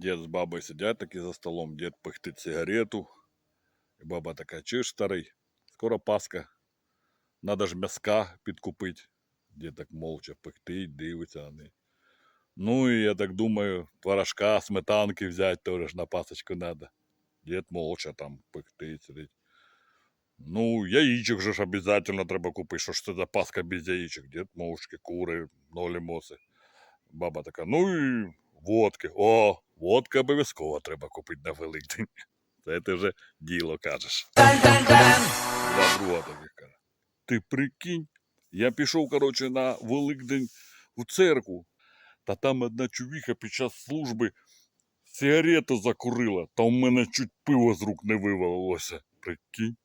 Дід з бабою сидять такі за столом, дід пихтить сигарету. І баба така, чуєш, старий, скоро Пасха. Надо ж м'яска підкупити. Дід так мовча пихтить, дивиться на неї. Ну і я так думаю, творожка, сметанки взяти теж на пасочку надо. Дід молча там пихтить, сидить. Ну, яичок же ж обязательно треба купити. Що ж це за паска без яичок? Дід мовчки, кури, нолі моси. Баба така, ну і водки. О, водка обов'язково треба купити на Великдень. Це ти вже діло кажеш. Друга каже. Ти прикинь, я пішов, коротше, на Великдень в церкву, та там одна чувіха під час служби сигарету закурила, та у мене чуть пиво з рук не вивалилося. Прикинь.